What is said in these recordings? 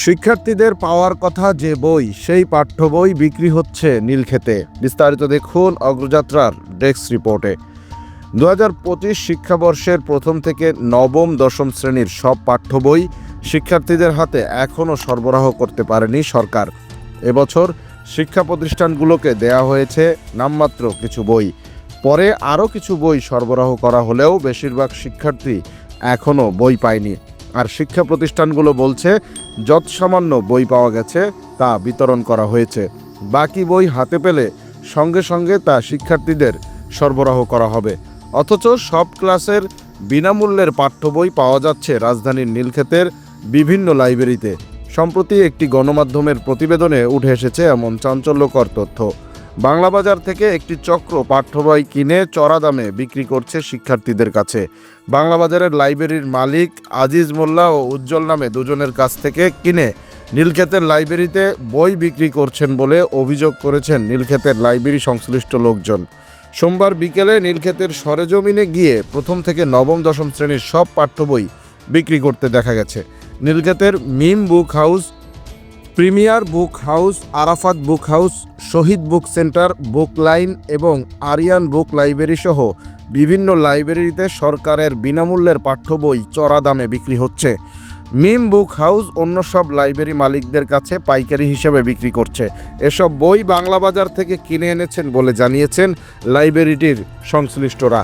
শিক্ষার্থীদের পাওয়ার কথা যে বই, সেই পাঠ্য বই বিক্রি হচ্ছে নীলক্ষেতে। বিস্তারিত দেখুন অগ্রযাত্রার ডেস্ক রিপোর্টে। দু হাজার পঁচিশ শিক্ষাবর্ষের প্রথম থেকে নবম দশম শ্রেণির সব পাঠ্য বই শিক্ষার্থীদের হাতে এখনও সরবরাহ করতে পারেনি সরকার। এবছর শিক্ষা প্রতিষ্ঠানগুলোকে দেয়া হয়েছে নামমাত্র কিছু বই। পরে আরও কিছু বই সরবরাহ করা হলেও বেশিরভাগ শিক্ষার্থী এখনও বই পায়নি। আর শিক্ষা প্রতিষ্ঠানগুলো বলছে, যত সামান্য বই পাওয়া গেছে, তা বিতরণ করা হয়েছে। বাকি বই হাতে পেলে সঙ্গে সঙ্গে তা শিক্ষার্থীদের সরবরাহ করা হবে। অথচ সব ক্লাসের বিনামূল্যের পাঠ্য বই পাওয়া যাচ্ছে রাজধানীর নীলক্ষেতের বিভিন্ন লাইব্রেরিতে। সম্প্রতি একটি গণমাধ্যমের প্রতিবেদনে উঠে এসেছে এমন চাঞ্চল্যকর তথ্য। বাংলা বাজার থেকে একটি চক্র পাঠ্যবই কিনে চড়া দামে বিক্রি করছে শিক্ষার্থীদের কাছে। বাংলা বাজারের লাইব্রেরির মালিক আজিজ মোল্লা ও উজ্জ্বল নামে দুজনের কাছ থেকে কিনে নীলক্ষেতের লাইব্রেরিতে বই বিক্রি করছেন বলে অভিযোগ করেছেন নীলক্ষেতের লাইব্রেরি সংশ্লিষ্ট লোকজন। সোমবার বিকেলে নীলক্ষেতের সরেজমিনে গিয়ে প্রথম থেকে নবম, দশম শ্রেণির সব পাঠ্য বই বিক্রি করতে দেখা গেছে। নীলক্ষেতের Mim Book House Premier Book House, Arafat Book House, Shahid Book Centre, Book Line এবং আরিয়ান বুক লাইব্রেরি সহ বিভিন্ন লাইব্রেরিতে সরকারের বিনামূল্যের পাঠ্য বই চড়া দামে বিক্রি হচ্ছে। মিম বুক হাউস অন্য সব লাইব্রেরি মালিকদের কাছে পাইকারি হিসেবে বিক্রি করছে। এসব বই বাংলা বাজার থেকে কিনে এনেছেন বলে জানিয়েছেন লাইব্রেরিটির সংশ্লিষ্টরা।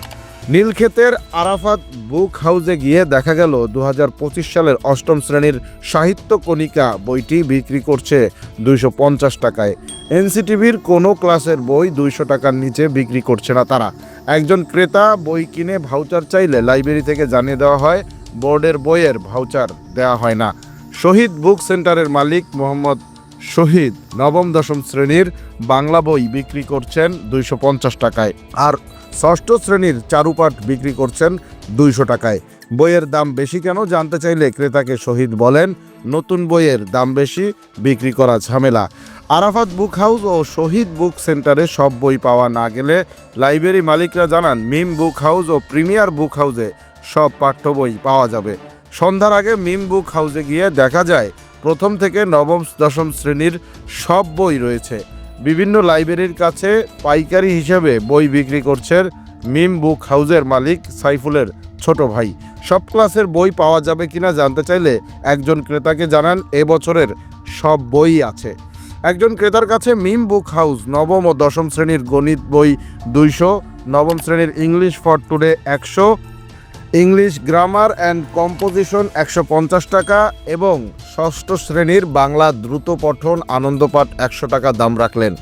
নীলক্ষেতের আরাফাত বুক হাউসে গিয়ে দেখা গেল দু হাজার পঁচিশ সালের অষ্টম শ্রেণির সাহিত্য কণিকা বইটি বিক্রি করছে দুইশো পঞ্চাশ টাকায়। এনসিটিভির কোনো ক্লাসের বই দুইশো টাকার নিচে বিক্রি করছে না তারা। একজন ক্রেতা বই কিনে ভাউচার চাইলে লাইব্রেরি থেকে জানিয়ে দেওয়া হয়, বোর্ডের বইয়ের ভাউচার দেওয়া হয় না। শহীদ বুক সেন্টারের মালিক মোহাম্মদ শহীদ নবম দশম শ্রেণির বাংলা বই বিক্রি করছেন দুইশো পঞ্চাশ টাকায় আর ষষ্ঠ শ্রেণির চারুপাঠ বিক্রি করছেন দুইশো টাকায়। বইয়ের দাম বেশি কেন জানতে চাইলে ক্রেতাকে শহীদ বলেন, নতুন বইয়ের দাম বেশি, বিক্রি করা ঝামেলা। আরাফাত বুক হাউস ও শহীদ বুক সেন্টারে সব বই পাওয়া না গেলে লাইব্রেরি মালিকরা জানান, মিম বুক হাউস ও প্রিমিয়ার বুক হাউসে সব পাঠ্য বই পাওয়া যাবে। সন্ধ্যার আগে মিম বুক হাউসে গিয়ে দেখা যায় প্রথম থেকে নবম দশম শ্রেণির সব বই রয়েছে। বিভিন্ন লাইব্রেরির কাছে পাইকারি হিসেবে বই বিক্রি করছেন মিম বুক হাউসের মালিক সাইফুলের ছোট ভাই। সব ক্লাসের বই পাওয়া যাবে কিনা জানতে চাইলে একজন ক্রেতাকে জানান এবছরের সব বই আছে। একজন ক্রেতার কাছে মিম বুক হাউস নবম ও দশম শ্রেণির গণিত বই দুইশো, নবম শ্রেণির ইংলিশ ফর টুডে একশো ইংলিশ গ্রামার অ্যান্ড কম্পোজিশন একশো পঞ্চাশ টাকা এবং ষষ্ঠ শ্রেণির বাংলা দ্রুত পঠন আনন্দপাঠ একশো টাকা দাম রাখলেন।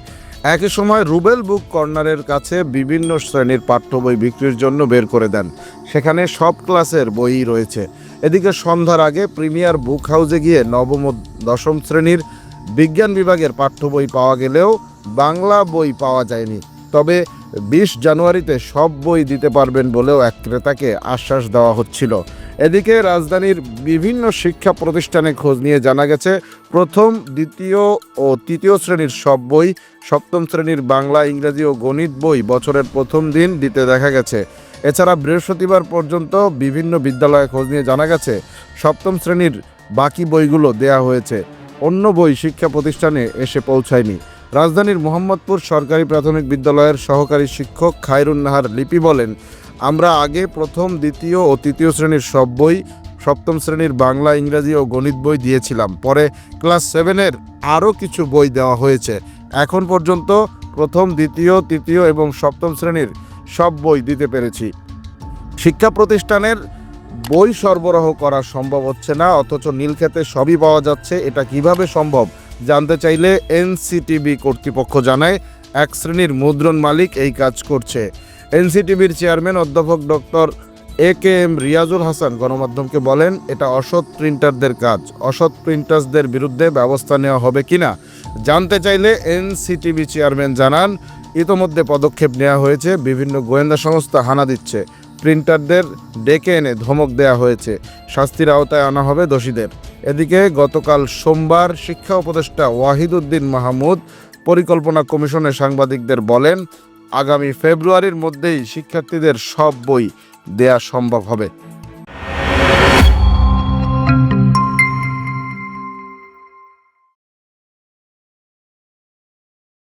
একই সময় রুবেল বুক কর্নারের কাছে বিভিন্ন শ্রেণির পাঠ্য বই বিক্রির জন্য বের করে দেন। সেখানে সব ক্লাসের বইই রয়েছে। এদিকে সন্ধ্যার আগে প্রিমিয়ার বুক হাউসে গিয়ে নবম দশম শ্রেণির বিজ্ঞান বিভাগের পাঠ্য বই পাওয়া গেলেও বাংলা বই পাওয়া যায়নি। তবে বিশ জানুয়ারিতে সব বই দিতে পারবেন বলেও এক ক্রেতাকে আশ্বাস দেওয়া হচ্ছিল। এদিকে রাজধানীর বিভিন্ন শিক্ষা প্রতিষ্ঠানে খোঁজ নিয়ে জানা গেছে, প্রথম, দ্বিতীয় ও তৃতীয় শ্রেণির সব বই, সপ্তম শ্রেণির বাংলা, ইংরেজি ও গণিত বই বছরের প্রথম দিন দিতে দেখা গেছে। এছাড়া বৃহস্পতিবার পর্যন্ত বিভিন্ন বিদ্যালয়ে খোঁজ নিয়ে জানা গেছে, সপ্তম শ্রেণির বাকি বইগুলো দেয়া হয়েছে। অন্য বই শিক্ষা প্রতিষ্ঠানে এসে পৌঁছায়নি। রাজধানীর মোহাম্মদপুর সরকারি প্রাথমিক বিদ্যালয়ের সহকারী শিক্ষক খায়রুন নাহার লিপি বলেন, আমরা আগে প্রথম, দ্বিতীয় ও তৃতীয় শ্রেণির সব বই, সপ্তম শ্রেণির বাংলা, ইংরাজি ও গণিত বই দিয়েছিলাম। পরে ক্লাস সেভেনের আরও কিছু বই দেওয়া হয়েছে। এখন পর্যন্ত প্রথম, দ্বিতীয়, তৃতীয় এবং সপ্তম শ্রেণির সব বই দিতে পেরেছি। শিক্ষা প্রতিষ্ঠানের বই সরবরাহ করা সম্ভব হচ্ছে না, অথচ নীলক্ষেতে সবই পাওয়া যাচ্ছে। এটা কীভাবে সম্ভব? জানতে চাইলে এনসিটিভি কর্তৃপক্ষ জানায়, এক শ্রেণির মুদ্রণ মালিক এই কাজ করছে। এনসিটিভির চেয়ারম্যান অধ্যাপক doctor A K M Riazul Hasan গণমাধ্যমকে বলেন, এটা অসৎ প্রিন্টারদের কাজ। অসৎ প্রিন্টার্সদের বিরুদ্ধে ব্যবস্থা নেওয়া হবে কিনা? জানতে চাইলে এনসিটিভি চেয়ারম্যান জানান, ইতোমধ্যে পদক্ষেপ নেওয়া হয়েছে, বিভিন্ন গোয়েন্দা সংস্থা হানা দিচ্ছে। প্রিন্টারদের ডেকে এনে ধমক দেওয়া হয়েছে। শাস্তির আওতায় আনা হবে দোষীদের। এদিকে গতকাল সোমবার শিক্ষা উপদেষ্টা ওয়াহিদুদ্দিন মাহমুদ পরিকল্পনা কমিশনের সাংবাদিকদের বলেন, আগামী ফেব্রুয়ারির মধ্যেই শিক্ষার্থীদের সব বই দেয়া সম্ভব হবে।